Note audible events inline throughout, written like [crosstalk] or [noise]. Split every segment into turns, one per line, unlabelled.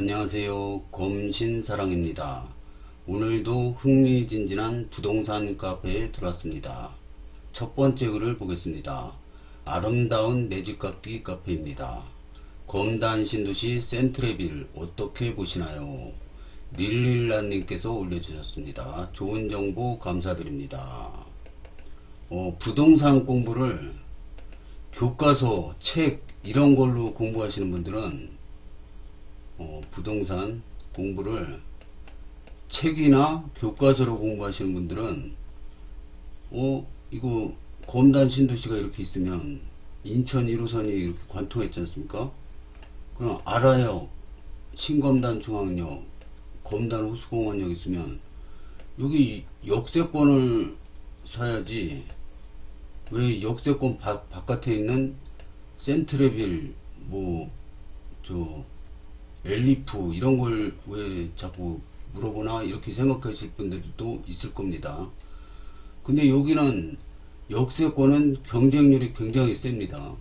안녕하세요. 검신사랑입니다. 오늘도 흥미진진한 부동산 카페에 들어왔습니다. 첫 번째 글을 보겠습니다. 아름다운 내집갚기 카페입니다. 검단 신도시 센트레빌 어떻게 보시나요? 릴릴라님께서 올려주셨습니다. 좋은 정보 감사드립니다. 어, 부동산 공부를 교과서, 책 이런 걸로 공부하시는 분들은 어, 부동산 공부를 책이나 교과서로 공부하시는 분들은 어 이거 검단 신도시가 이렇게 있으면 인천 1호선이 이렇게 관통했지 않습니까? 그럼 아라역, 신검단 중앙역, 검단 호수공원역 있으면 여기 역세권을 사야지 왜 역세권 바, 바깥에 있는 센트레빌 뭐 저 엘리프 이런 걸 왜 자꾸 물어보나 이렇게 생각하실 분들도 있을 겁니다. 근데 여기는 역세권은 경쟁률이 굉장히 셉니다.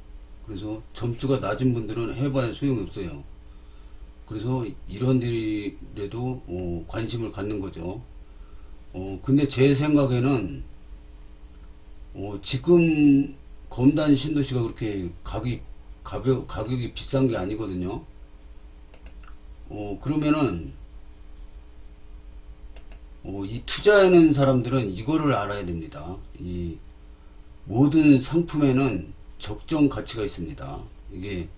그래서 점수가 낮은 분들은 해봐야 소용이 없어요. 그래서 이런 일에도 어, 관심을 갖는 거죠. 어, 근데 제 생각에는 어, 지금 검단 신도시가 그렇게 가격이 가격, 가격이 비싼 게 아니거든요. 어, 그러면은, 어, 이 투자하는 사람들은 이거를 알아야 됩니다. 이 모든 상품에는 적정 가치가 있습니다. 이게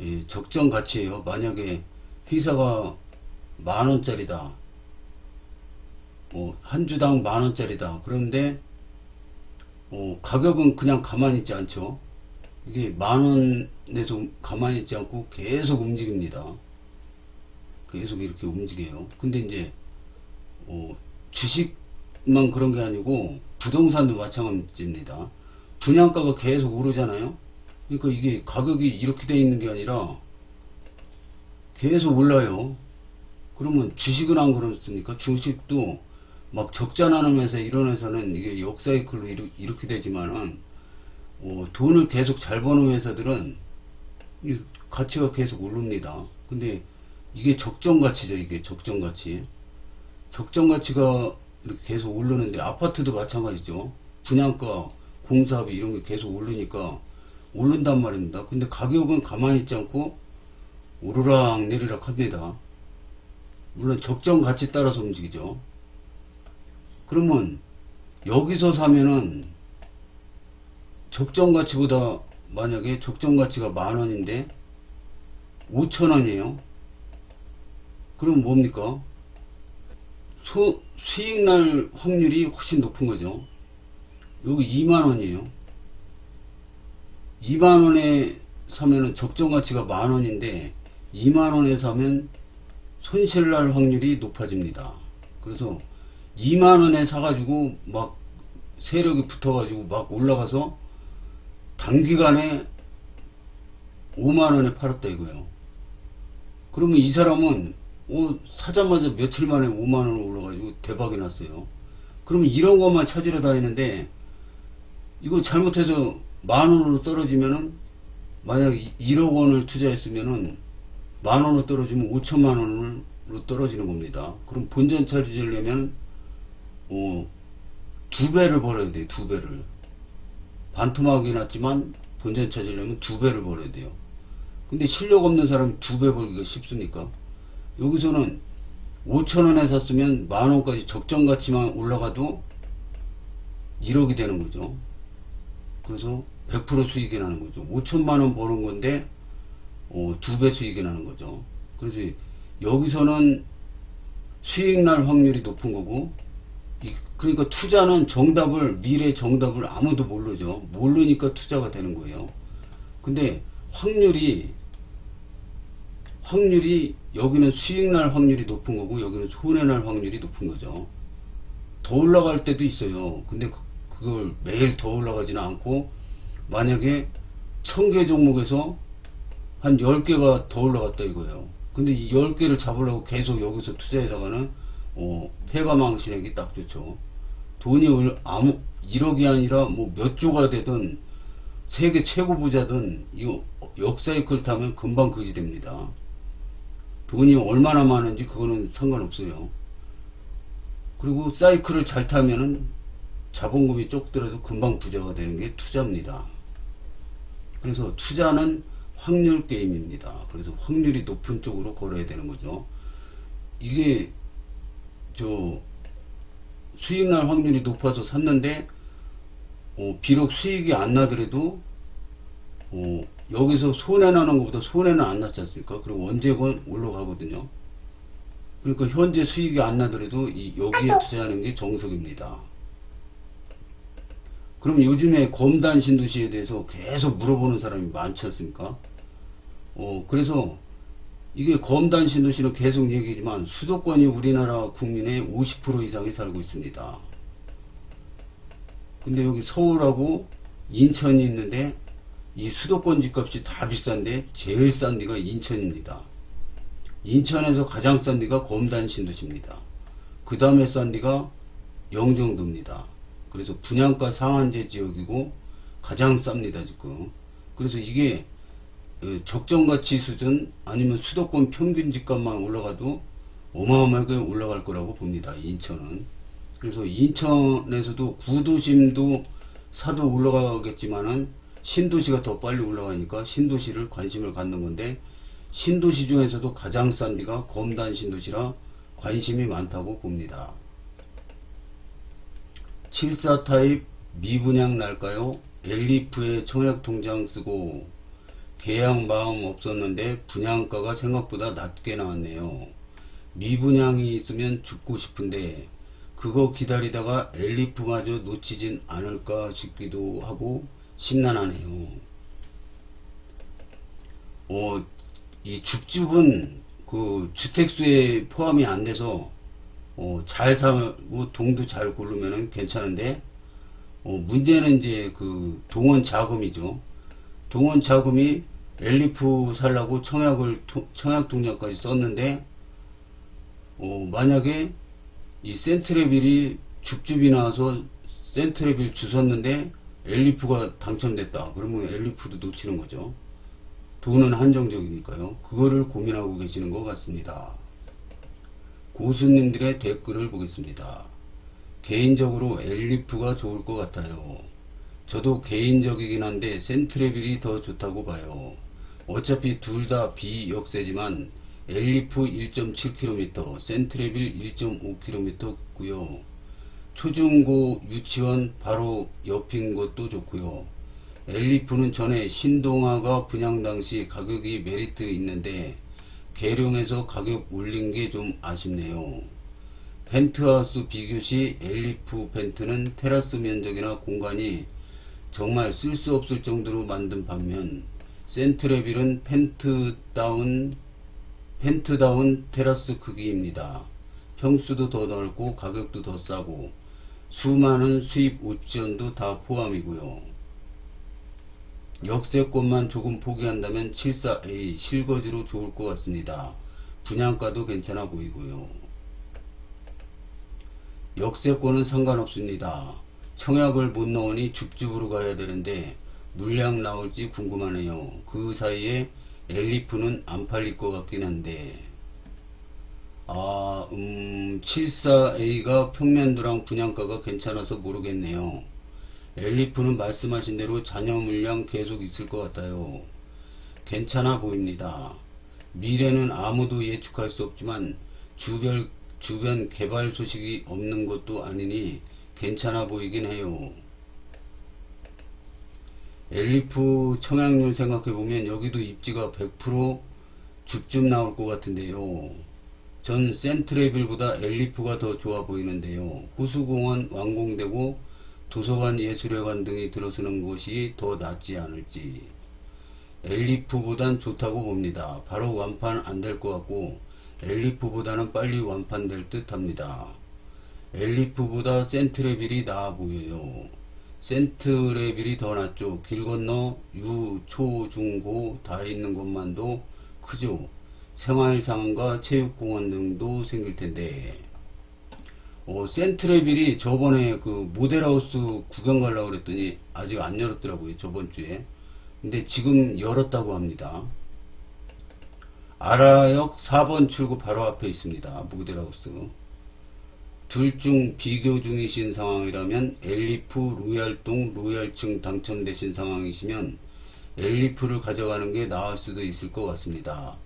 예, 적정 가치예요. 만약에 회사가 만 원짜리다. 어, 한 주당 만 원짜리다. 그런데 어, 가격은 그냥 가만히 있지 않죠. 이게 만 원에서 가만히 있지 않고 계속 움직입니다. 계속 이렇게 움직여요. 근데 이제 어, 주식만 그런 게 아니고 부동산도 마찬가지입니다. 분양가가 계속 오르잖아요. 그러니까 이게 가격이 이렇게 돼 있는 게 아니라 계속 올라요. 그러면 주식은 안 그렇습니까? 주식도 막 적자 회사 이런 회사는 이게 역사이클로 이렇게 되지만은 어, 돈을 계속 잘 버는 회사들은 이 가치가 계속 오릅니다. 근데 이게 적정 가치죠, 이게 적정 가치. 적정 가치가 이렇게 계속 오르는데 아파트도 마찬가지죠. 분양가, 공사비 이런 게 계속 오르니까 오른단 말입니다. 근데 가격은 가만히 있지 않고 오르락 내리락 합니다. 물론 적정 가치 따라서 움직이죠. 그러면 여기서 사면은 적정 가치보다 만약에 적정 가치가 만 원인데 5천 원이에요. 그럼 뭡니까? 소, 수익 날 확률이 훨씬 높은 거죠. 여기 2만 원이에요. 2만 원에 사면은 적정 가치가 만 원인데 2만 원에 사면 손실 날 확률이 높아집니다. 그래서 2만 원에 사가지고 막 세력이 붙어가지고 막 올라가서 단기간에 5만 원에 팔았다 이거예요. 그러면 이 사람은 어, 사자마자 며칠 만에 5만 원 올라가지고 대박이 났어요. 그러면 이런 것만 찾으러 다니는데 이거 잘못해서 만 원으로 떨어지면은 만약 1억 원을 투자했으면은 만 원으로 떨어지면 5천만 원으로 떨어지는 겁니다. 그럼 본전 찾으려면 어, 두 배를 벌어야 돼요. 두 배를. 반토막이 났지만 본전 찾으려면 두 배를 벌어야 돼요. 근데 실력 없는 사람이 두배 벌기가 쉽습니까? 여기서는 5천원에 샀으면 만원까지 적정 가치만 올라가도 1억이 되는 거죠. 그래서 100% 수익이 나는 거죠. 5천만원 버는 건데, 어, 두배 수익이 나는 거죠. 그래서 여기서는 수익 날 확률이 높은 거고, 이- 그러니까 투자는 정답을, 미래 정답을 아무도 모르죠. 모르니까 투자가 되는 거예요. 근데 확률이 확률이 여기는 수익 날 확률이 높은 거고 여기는 손해 날 확률이 높은 거죠. 더 올라갈 때도 있어요. 근데 그, 그걸 매일 더 올라가지는 않고 만약에 천 개 종목에서 한 10개가 더 올라갔다 이거예요. 근데 이 10개를 잡으려고 계속 여기서 투자에다가는 어, 폐가망신하기 딱 좋죠. 돈이 올- 아무 1억이 아니라 뭐 몇 조가 되든 세계 최고 부자든 이거 역사의 클 타면 금방 그지 됩니다. 돈이 얼마나 많은지 그거는 상관없어요. 그리고 사이클을 잘 타면은 자본금이 쫓더라도 금방 부자가 되는 게 투자입니다. 그래서 투자는 확률 게임입니다. 그래서 확률이 높은 쪽으로 걸어야 되는 거죠. 이게 저 수익 날 확률이 높아서 샀는데 어, 비록 수익이 안 나더라도 어, 여기서 손해 나는 것보다 손해는 안 났지 않습니까? 그리고 언제건 올라가거든요. 그러니까 현재 수익이 안 나더라도 이 여기에 투자하는 게 정석입니다. 그럼 요즘에 검단 신도시에 대해서 계속 물어보는 사람이 많지 않습니까? 어, 그래서 이게 검단 신도시는 계속 얘기지만 수도권이 우리나라 국민의 50% 이상이 살고 있습니다. 근데 여기 서울하고 인천이 있는데 이 수도권 집값이 다 비싼데 제일 싼 데가 인천입니다. 인천에서 가장 싼 데가 검단 신도시입니다. 그 다음에 싼 데가 영종도입니다. 그래서 분양가 상한제 지역이고 가장 쌉니다 지금. 그래서 이게 어, 적정가치 수준 아니면 수도권 평균 집값만 올라가도 어마어마하게 올라갈 거라고 봅니다. 인천은. 그래서 인천에서도 구도심도 사도 올라가겠지만은 신도시가 더 빨리 올라가니까 신도시를 관심을 갖는 건데 신도시 중에서도 가장 싼 데가 검단 신도시라 관심이 많다고 봅니다. 74 타입 미분양 날까요? 엘리프에 청약 통장 쓰고 계약 마음 없었는데 분양가가 생각보다 낮게 나왔네요. 미분양이 있으면 죽고 싶은데 그거 기다리다가 엘리프마저 놓치진 않을까 싶기도 하고 심란하네요. 어, 이 죽집은 그 주택수에 포함이 안 돼서 어, 잘 살고 동도 잘 고르면은 괜찮은데 어, 문제는 이제 그 동원 자금이죠. 동원 자금이 엘리프 살라고 청약을 토- 청약 동력까지 썼는데 어, 만약에 이 센트레빌이 죽집이 나와서 센트레빌 주웠는데 엘리프가 당첨됐다. 그러면 엘리프도 놓치는 거죠. 돈은 한정적이니까요. 그거를 고민하고 계시는 것 같습니다. 고수님들의 댓글을 보겠습니다. 개인적으로 엘리프가 좋을 것 같아요. 저도 개인적이긴 한데 센트레빌이 더 좋다고 봐요. 어차피 둘 다 비역세지만 엘리프 1.7km, 센트레빌 1.5km고요. 초중고 유치원 바로 옆인 것도 좋고요. 엘리프는 전에 신동아가 분양 당시 가격이 메리트 있는데 계룡에서 가격 올린 게 좀 아쉽네요. 펜트하우스 비교 시 엘리프 펜트는 테라스 면적이나 공간이 정말 쓸 수 없을 정도로 만든 반면 센트레빌은 펜트다운 펜트다운 테라스 크기입니다. 평수도 더 넓고 가격도 더 싸고 수많은 수입 옵션도 다 포함이고요. 역세권만 조금 포기한다면 74A 실거지로 좋을 것 같습니다. 분양가도 괜찮아 보이고요. 역세권은 상관없습니다. 청약을 못 넣으니 죽집으로 가야 되는데 물량 나올지 궁금하네요. 그 사이에 엘리프는 안 팔릴 것 같긴 한데 아, 음, 74A가 평면도랑 분양가가 괜찮아서 모르겠네요. 엘리프는 말씀하신 대로 잔여 물량 계속 있을 것 같아요. 괜찮아 보입니다. 미래는 아무도 예측할 수 없지만 주변, 주변 개발 소식이 없는 것도 아니니 괜찮아 보이긴 해요. 엘리프 청약률 생각해보면 여기도 입지가 100% 죽집 나올 것 같은데요. 전 센트레빌보다 엘리프가 더 좋아 보이는데요. 호수공원 완공되고 도서관 예술회관 등이 들어서는 것이 더 낫지 않을지. 엘리프보단 좋다고 봅니다. 바로 완판 안 될 것 같고 엘리프보다는 빨리 완판될 듯 합니다. 엘리프보다 센트레빌이 나아 보여요. 센트레빌이 더 낫죠. 길 건너 유, 초, 중, 고 다 있는 것만도 크죠. 생활상과 체육공원 등도 생길 텐데 어, 센트레빌이 저번에 그 모델하우스 구경 가려고 그랬더니 아직 안 열었더라고요 저번 주에 근데 지금 열었다고 합니다 아라역 4번 출구 바로 앞에 있습니다. 모델하우스. 둘 중 비교 중이신 상황이라면 엘리프 로얄동 로얄층 당첨되신 상황이시면 엘리프를 가져가는 게 나을 수도 있을 것 같습니다.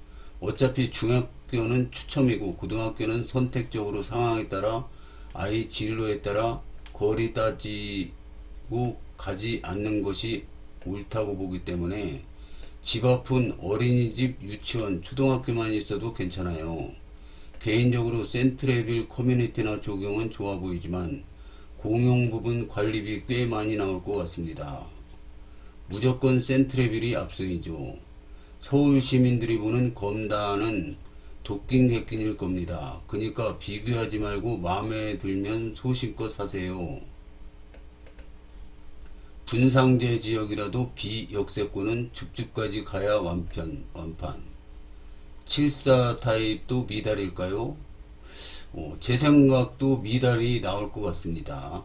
어차피 중학교는 추첨이고 고등학교는 선택적으로 상황에 따라 아이 진로에 따라 거리 따지고 가지 않는 것이 옳다고 보기 때문에 집 앞은 어린이집, 유치원, 초등학교만 있어도 괜찮아요. 개인적으로 센트레빌 커뮤니티나 조경은 좋아 보이지만 공용 부분 관리비 꽤 많이 나올 것 같습니다. 무조건 센트레빌이 앞서이죠. 서울 시민들이 보는 검다는 도끼 객긴일 겁니다. 그러니까 비교하지 말고 마음에 들면 소신껏 사세요. 분상제 지역이라도 비역세권은 줍줍까지 가야 완편, 완판. 74 타입도 미달일까요? 어, 제 생각도 미달이 나올 것 같습니다.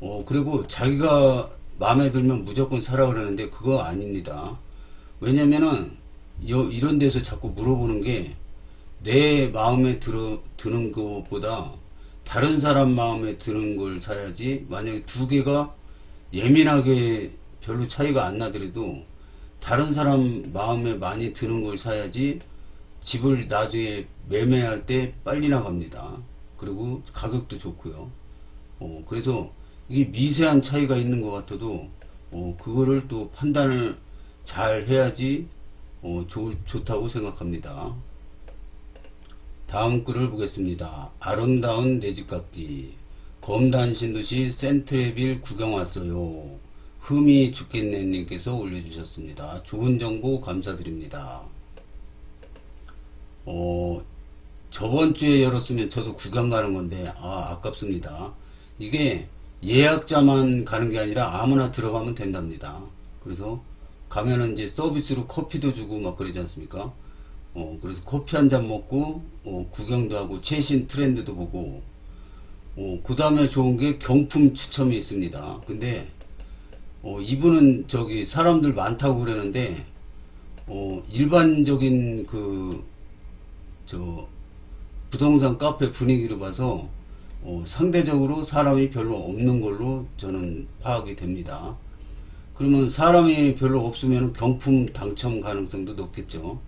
어, 그리고 자기가 마음에 들면 무조건 사라 그러는데 그거 아닙니다. 왜냐면은 여- 이런 데서 자꾸 물어보는 게 내 마음에 들어, 드는 것보다 다른 사람 마음에 드는 걸 사야지 만약에 두 개가 예민하게 별로 차이가 안 나더라도 다른 사람 마음에 많이 드는 걸 사야지 집을 나중에 매매할 때 빨리 나갑니다. 그리고 가격도 좋고요. 어, 그래서 이게 미세한 차이가 있는 것 같아도 어, 그거를 또 판단을 잘 해야지 어, 좋, 좋다고 생각합니다. 다음 글을 보겠습니다. 아름다운 내집 같기. 검단 신 도시 센트레빌 구경 왔어요. 흠이 죽겠네 님께서 올려주셨습니다. 좋은 정보 감사드립니다. 어, 저번 주에 열었으면 저도 구경 가는 건데, 아, 아깝습니다. 이게 예약자만 가는 게 아니라 아무나 들어가면 된답니다. 그래서 가면은 이제 서비스로 커피도 주고 막 그러지 않습니까? 어, 그래서 커피 한 잔 먹고, 어, 구경도 하고, 최신 트렌드도 보고, 어, 그 다음에 좋은 게 경품 추첨이 있습니다. 근데, 어, 이분은 저기 사람들 많다고 그러는데, 어, 일반적인 그, 저, 부동산 카페 분위기로 봐서, 어, 상대적으로 사람이 별로 없는 걸로 저는 파악이 됩니다. 그러면 사람이 별로 없으면 경품 당첨 가능성도 높겠죠.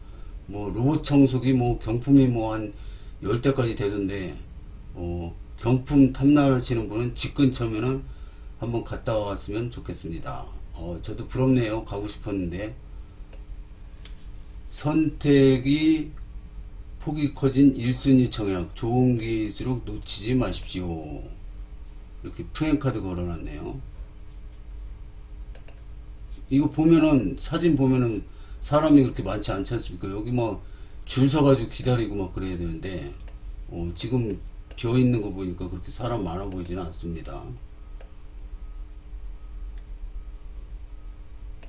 뭐 로봇 청소기 뭐 경품이 뭐 한 10대까지 되던데 어, 경품 탐나시는 분은 집 근처면은 한번 갔다 왔으면 좋겠습니다. 어, 저도 부럽네요. 가고 싶었는데 선택이 폭이 커진 1순위 청약 좋은 기일수록 놓치지 마십시오. 이렇게 프랭카드 걸어놨네요. 이거 보면은 사진 보면은 사람이 그렇게 많지 않지 않습니까? 여기 뭐줄 서가지고 기다리고 막 그래야 되는데 어, 지금 비어 있는 거 보니까 그렇게 사람 많아 보이지는 않습니다.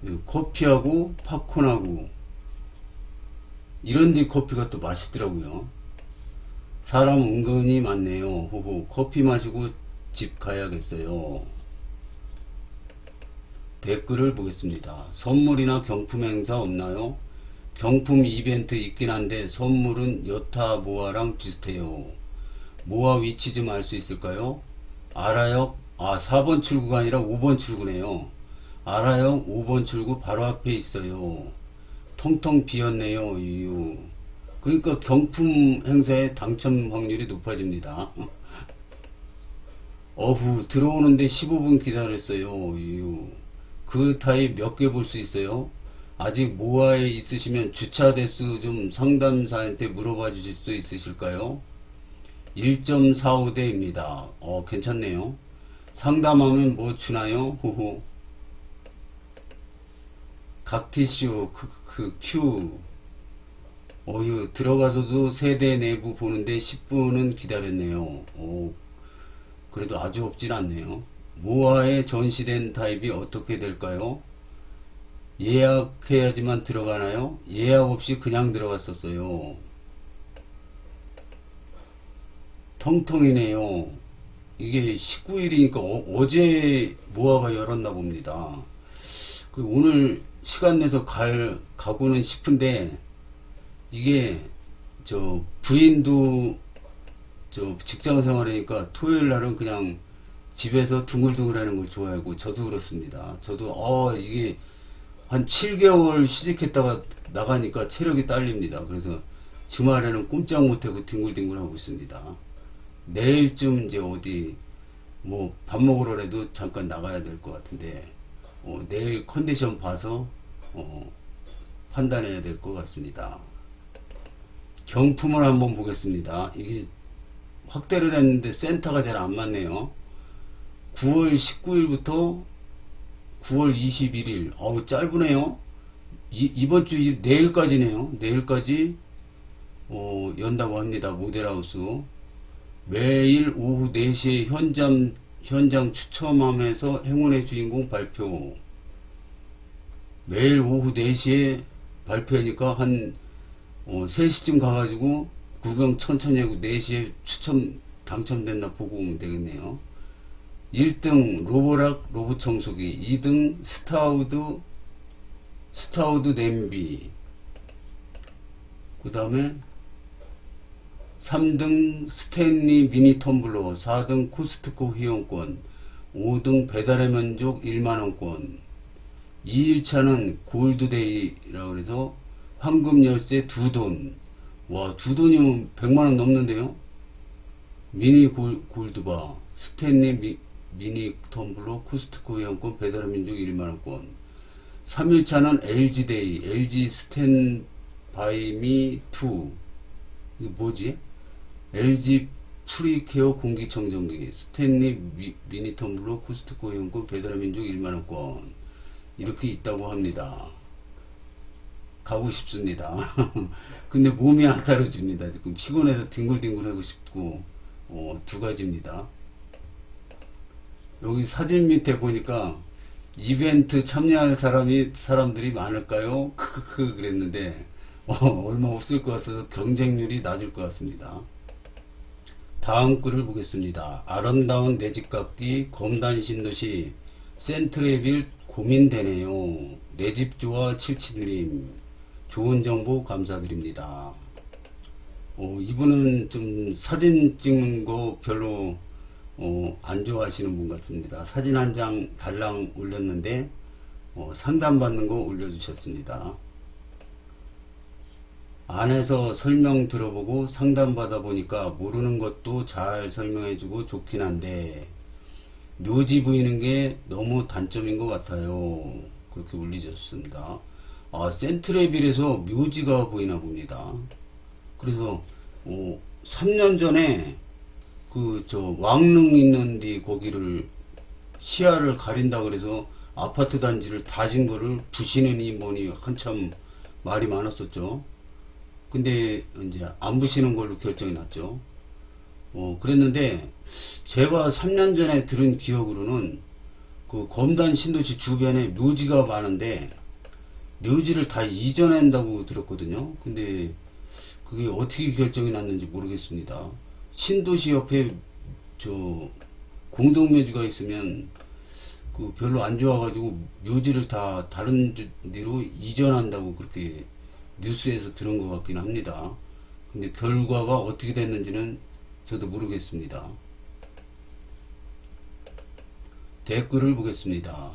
예, 커피하고 팝콘하고 이런 데 커피가 또 맛있더라고요. 사람 은근히 많네요. 호호 커피 마시고 집 가야겠어요. 댓글을 보겠습니다. 선물이나 경품 행사 없나요? 경품 이벤트 있긴 한데 선물은 여타 모아랑 비슷해요. 모아 위치 좀 알 수 있을까요? 알아요? 아 4번 출구가 아니라 5번 출구네요. 알아요? 5번 출구 바로 앞에 있어요. 텅텅 비었네요. 이유. 그러니까 경품 행사의 당첨 확률이 높아집니다. [laughs] 어후 들어오는데 15분 기다렸어요. 이유. 그 타입 몇 개 볼 수 있어요? 아직 모아에 있으시면 주차 대수 좀 상담사한테 물어봐 주실 수 있으실까요? 1.45대입니다. 어, 괜찮네요. 상담하면 뭐 주나요? 호호. 각티쇼, 그, 그, 큐. 어휴, 들어가서도 세대 내부 보는데 10분은 기다렸네요. 오, 그래도 아주 없진 않네요. 모아에 전시된 타입이 어떻게 될까요? 예약해야지만 들어가나요? 예약 없이 그냥 들어갔었어요. 텅텅이네요. 이게 19일이니까 어, 제 모아가 열었나 봅니다. 그 오늘 시간 내서 갈, 가고는 싶은데, 이게 저 부인도 저 직장 생활하니까 토요일 날은 그냥 집에서 둥글둥글 하는 걸 좋아하고 저도 그렇습니다. 저도 어 이게 한 7개월 휴직했다가 나가니까 체력이 딸립니다. 그래서 주말에는 꼼짝 못하고 뒹굴뒹굴 하고 있습니다. 내일쯤 이제 어디 뭐 밥 먹으러라도 잠깐 나가야 될 것 같은데 어, 내일 컨디션 봐서 어, 판단해야 될 것 같습니다. 경품을 한번 보겠습니다. 이게 확대를 했는데 센터가 잘 안 맞네요. 9월 19일부터 9월 21일. 어우, 짧으네요. 이, 번주 이- 내일까지네요. 내일까지, 어, 연다고 합니다. 모델하우스. 매일 오후 4시에 현장, 현장 추첨함에서 행운의 주인공 발표. 매일 오후 4시에 발표하니까 한, 어, 3시쯤 가가지고 구경 천천히 하고 4시에 추첨 당첨됐나 보고 오면 되겠네요. 1등 로보락 로봇 청소기 2등 스타우드 스타우드 냄비 그 다음에 3등 스탠리 미니 텀블러 4등 코스트코 회원권 5등 배달의 만족 1만원권 2일차는 골드데이라고 해서 황금 열쇠 두 돈. 와, 두 돈이면 100만원 넘는데요? 미니 골, 골드바, 스탠리 미, 미니 텀블러, 코스트코 회원권, 배달의 민족 1만원권. 3일차는 LG데이, LG 스탠 바이미 2. 이거 뭐지? LG 프리케어 공기청정기, 스탠리 미, 미니 텀블러, 코스트코 회원권, 배달의 민족 1만원권. 이렇게 있다고 합니다. 가고 싶습니다. [laughs] 근데 몸이 안 따라줍니다. 지금 피곤해서 뒹굴뒹굴 하고 싶고, 어, 두 가지입니다. 여기 사진 밑에 보니까 이벤트 참여할 사람이, 사람들이 많을까요? 크크크 그랬는데, 어, 얼마 없을 것 같아서 경쟁률이 낮을 것 같습니다. 다음 글을 보겠습니다. 아름다운 내집깎기 검단 신도시 센트레빌 고민되네요. 내 집 좋아 칠치드림 좋은 정보 감사드립니다. 어, 이분은 좀 사진 찍는 거 별로 어, 안 좋아하시는 분 같습니다. 사진 한 장 달랑 올렸는데 어, 상담받는 거 올려주셨습니다. 안에서 설명 들어보고 상담받아 보니까 모르는 것도 잘 설명해주고 좋긴 한데 묘지 보이는 게 너무 단점인 것 같아요. 그렇게 올리셨습니다. 아, 센트레빌에서 묘지가 보이나 봅니다. 그래서, 어, 3년 전에, 그, 저, 왕릉 있는 데 거기를 시야를 가린다 그래서 아파트 단지를 다진 거를 부시느니 뭐니 한참 말이 많았었죠. 근데 이제 안 부시는 걸로 결정이 났죠. 어, 그랬는데 제가 3년 전에 들은 기억으로는 그 검단 신도시 주변에 묘지가 많은데 묘지를 다 이전한다고 들었거든요. 근데 그게 어떻게 결정이 났는지 모르겠습니다. 신도시 옆에 저 공동묘지가 있으면 그 별로 안 좋아가지고 묘지를 다 다른 데로 이전한다고 그렇게 뉴스에서 들은 것 같긴 합니다. 근데 결과가 어떻게 됐는지는 저도 모르겠습니다. 댓글을 보겠습니다.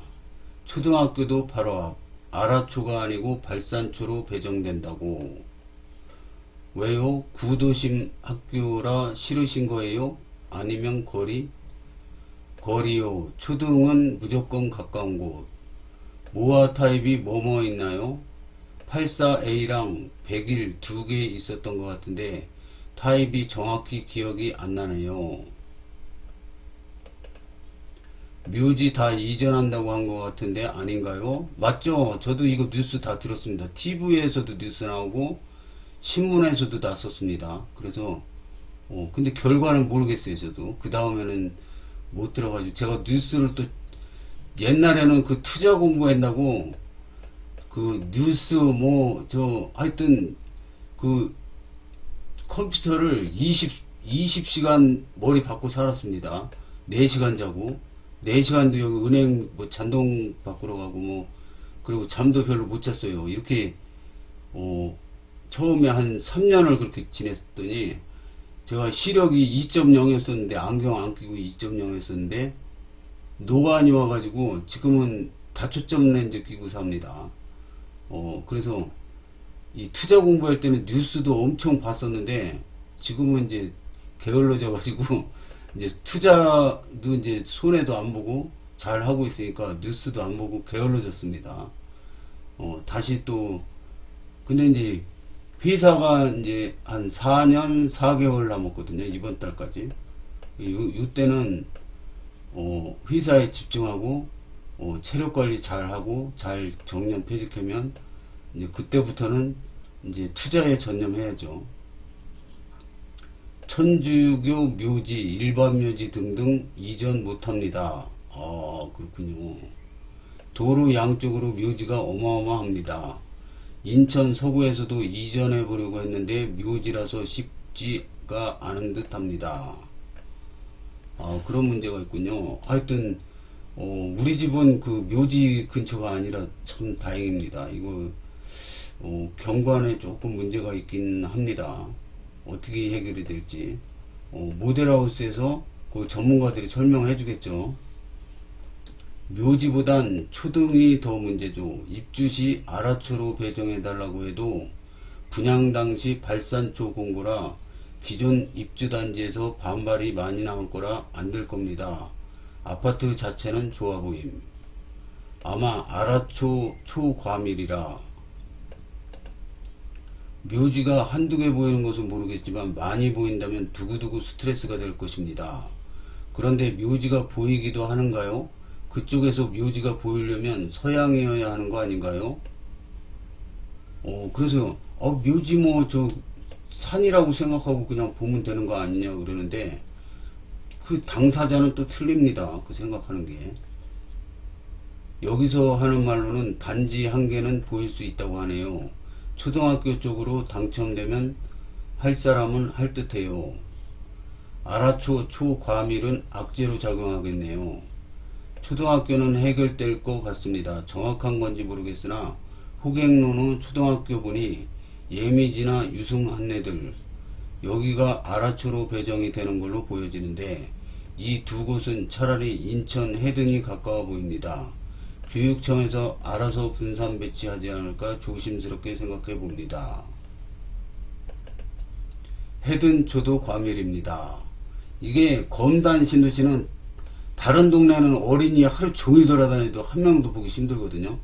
초등학교도 바로 앞, 아라초가 아니고 발산초로 배정된다고. 왜요? 구도심 학교라 싫으신 거예요? 아니면 거리? 거리요. 초등은 무조건 가까운 곳. 모아 타입이 뭐뭐 있나요? 84A랑 101 두 개 있었던 것 같은데 타입이 정확히 기억이 안 나네요. 묘지 다 이전한다고 한 것 같은데 아닌가요? 맞죠? 저도 이거 뉴스 다 들었습니다. TV에서도 뉴스 나오고 신문에서도 났었습니다. 그래서 어 근데 결과는 모르겠어요. 저도 그 다음에는 못 들어가지고 제가 뉴스를 또 옛날에는 그 투자 공부한다고 그 뉴스 뭐 저 하여튼 그 컴퓨터를 20 20시간 머리 받고 살았습니다. 4시간 자고 4시간도 여기 은행 뭐 잔동 바꾸러 가고 뭐 그리고 잠도 별로 못 잤어요. 이렇게 어 처음에 한 3년을 그렇게 지냈더니 제가 시력이 2.0이었었는데 안경 안 끼고 2.0이었었는데 노안이 와가지고 지금은 다초점 렌즈 끼고 삽니다. 어 그래서 이 투자 공부할 때는 뉴스도 엄청 봤었는데 지금은 이제 게을러져 가지고 [laughs] 이제 투자도 이제 손해도 안 보고 잘 하고 있으니까 뉴스도 안 보고 게을러졌습니다. 어 다시 또 근데 이제 회사가 이제 한 4년 4개월 남았거든요. 이번 달까지. 요, 요 때는 어, 회사에 집중하고 어, 체력 관리 잘 하고 잘 정년 퇴직하면 이제 그때부터는 이제 투자에 전념해야죠. 천주교 묘지, 일반 묘지 등등 이전 못합니다. 아, 그렇군요. 도로 양쪽으로 묘지가 어마어마합니다. 인천 서구에서도 이전해 보려고 했는데 묘지라서 쉽지가 않은 듯 합니다. 아, 그런 문제가 있군요. 하여튼, 어, 우리 집은 그 묘지 근처가 아니라 참 다행입니다. 이거, 어, 경관에 조금 문제가 있긴 합니다. 어떻게 해결이 될지. 어, 모델하우스에서 그 전문가들이 설명해 주겠죠. 묘지보단 초등이 더 문제죠. 입주 시 아라초로 배정해 달라고 해도 분양 당시 발산초 공고라 기존 입주 단지에서 반발이 많이 나올 거라 안 될 겁니다. 아파트 자체는 좋아 보임. 아마 아라초 초과밀이라 묘지가 한두 개 보이는 것은 모르겠지만 많이 보인다면 두고두고 스트레스가 될 것입니다. 그런데 묘지가 보이기도 하는가요? 그쪽에서 묘지가 보이려면 서양이어야 하는 거 아닌가요? 어, 그래서, 어, 묘지 뭐, 저, 산이라고 생각하고 그냥 보면 되는 거 아니냐 그러는데, 그 당사자는 또 틀립니다. 그 생각하는 게. 여기서 하는 말로는 단지 한 개는 보일 수 있다고 하네요. 초등학교 쪽으로 당첨되면 할 사람은 할 듯해요. 아라초 초과밀은 악재로 작용하겠네요. 초등학교는 해결될 것 같습니다. 정확한 건지 모르겠으나 호갱로는 초등학교 보니 예미지나 유승 한내들 여기가 아라초로 배정이 되는 걸로 보여지는데 이 두 곳은 차라리 인천 해등이 가까워 보입니다. 교육청에서 알아서 분산 배치하지 않을까 조심스럽게 생각해 봅니다. 해든초도 과밀입니다. 이게 검단 신도시는 다른 동네는 어린이 하루 종일 돌아다녀도 한 명도 보기 힘들거든요.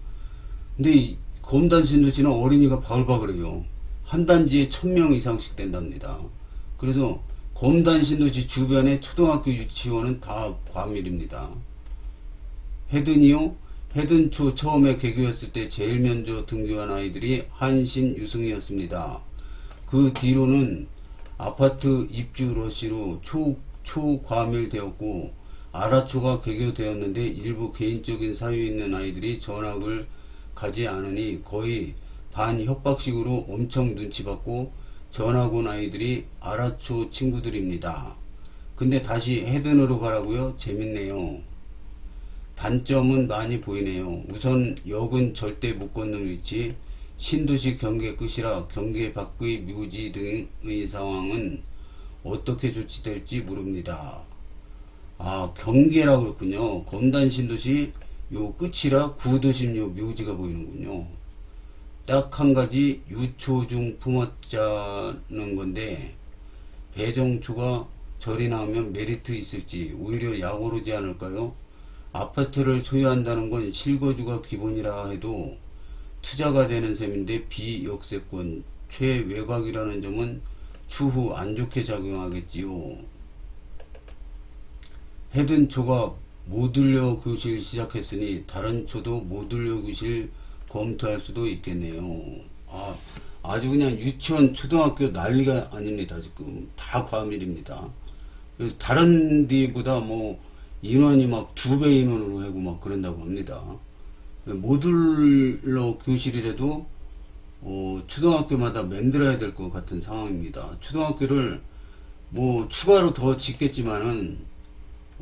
근데 이 검단 신도시는 어린이가 바글바글해요. 한 단지에 천 명 이상씩 된답니다. 그래서 검단 신도시 주변의 초등학교 유치원은 다 과밀입니다. 헤든이요? 헤든초 처음에 개교했을 때 제일 먼저 등교한 아이들이 한신 유승이었습니다. 그 뒤로는 아파트 입주 러시로 초, 초과밀되었고 아라초가 개교되었는데 일부 개인적인 사유 있는 아이들이 전학을 가지 않으니 거의 반 협박식으로 엄청 눈치 받고 전학 온 아이들이 아라초 친구들입니다. 근데 다시 헤든으로 가라고요? 재밌네요. 단점은 많이 보이네요. 우선 역은 절대 못 걷는 위치, 신도시 경계 끝이라 경계 밖의 묘지 등의 상황은 어떻게 조치될지 모릅니다. 아, 경계라 그렇군요. 검단 신도시 요 끝이라 구도심 요 묘지가 보이는군요. 딱 한 가지 유초 중 품었자는 건데 배정초가 절이 나오면 메리트 있을지 오히려 약오르지 않을까요? 아파트를 소유한다는 건 실거주가 기본이라 해도 투자가 되는 셈인데 비역세권 최외곽이라는 점은 추후 안 좋게 작용하겠지요. 헤든 초가 모듈러 교실 시작했으니 다른 초도 모듈러 교실 검토할 수도 있겠네요. 아, 아주 그냥 유치원, 초등학교 난리가 아닙니다. 지금 다 과밀입니다. 그래서 다른 데보다 뭐 인원이 막 두 배 인원으로 하고 막 그런다고 합니다. 모듈러 교실이라도 어, 초등학교마다 만들어야 될 것 같은 상황입니다. 초등학교를 뭐 추가로 더 짓겠지만은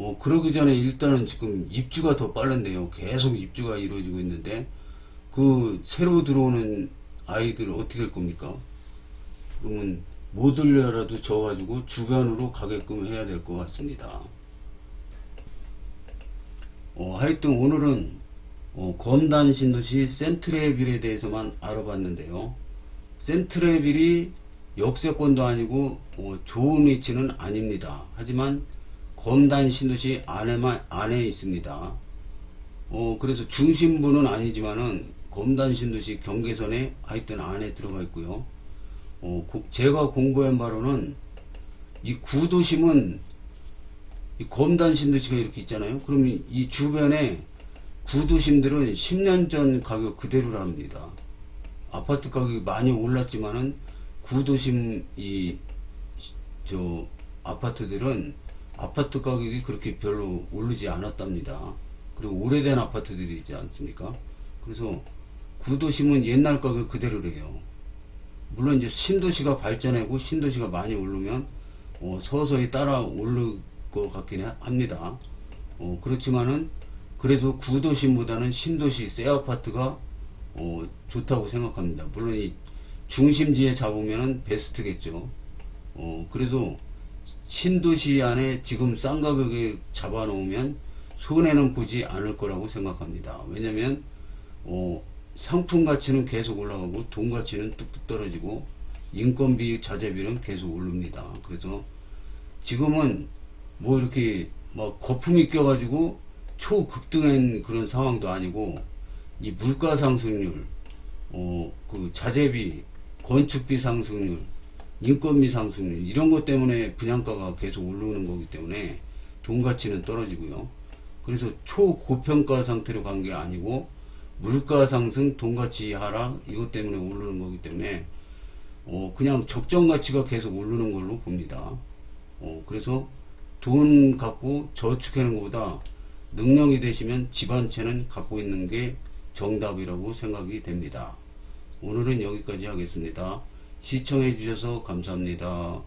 어, 그러기 전에 일단은 지금 입주가 더 빠른데요. 계속 입주가 이루어지고 있는데 그 새로 들어오는 아이들 어떻게 할 겁니까? 그러면 못 올려라도 져가지고 주변으로 가게끔 해야 될 것 같습니다. 어, 하여튼 오늘은 어, 검단 신도시 센트레빌에 대해서만 알아봤는데요. 센트레빌이 역세권도 아니고 어, 좋은 위치는 아닙니다. 하지만 검단 신도시 안에만 안에 있습니다. 어, 그래서 중심부는 아니지만은 검단 신도시 경계선에 하여튼 안에 들어가 있고요. 어, 고- 제가 공부한 바로는 이 구도심은 이 검단 신도시가 이렇게 있잖아요. 그러면 이 주변에 구도심들은 10년 전 가격 그대로랍니다. 아파트 가격이 많이 올랐지만은 구도심 이 저 아파트들은 아파트 가격이 그렇게 별로 오르지 않았답니다. 그리고 오래된 아파트들이 있지 않습니까? 그래서 구도심은 옛날 가격 그대로래요. 물론 이제 신도시가 발전하고 신도시가 많이 오르면 어, 서서히 따라 오를 것 같긴 하- 합니다. 어, 그렇지만은 그래도 구도심보다는 신도시 새 아파트가 어, 좋다고 생각합니다. 물론 이 중심지에 잡으면 베스트겠죠. 어, 그래도 신도시 안에 지금 싼 가격에 잡아놓으면 손해는 보지 않을 거라고 생각합니다. 왜냐면 어, 상품 가치는 계속 올라가고 돈 가치는 뚝뚝 떨어지고 인건비 자재비는 계속 오릅니다. 그래서 지금은 뭐 이렇게 막 거품이 껴가지고 초급등한 그런 상황도 아니고 이 물가 상승률, 어, 그 자재비, 건축비 상승률, 인건비 상승률 이런 것 때문에 분양가가 계속 오르는 거기 때문에 돈 가치는 떨어지고요. 그래서 초고평가 상태로 간 게 아니고 물가 상승, 돈 가치 하락 이것 때문에 오르는 거기 때문에 어, 그냥 적정 가치가 계속 오르는 걸로 봅니다. 어, 그래서 돈 갖고 저축하는 것보다 능력이 되시면 집한 채는 갖고 있는 게 정답이라고 생각이 됩니다. 오늘은 여기까지 하겠습니다. 시청해 주셔서 감사합니다.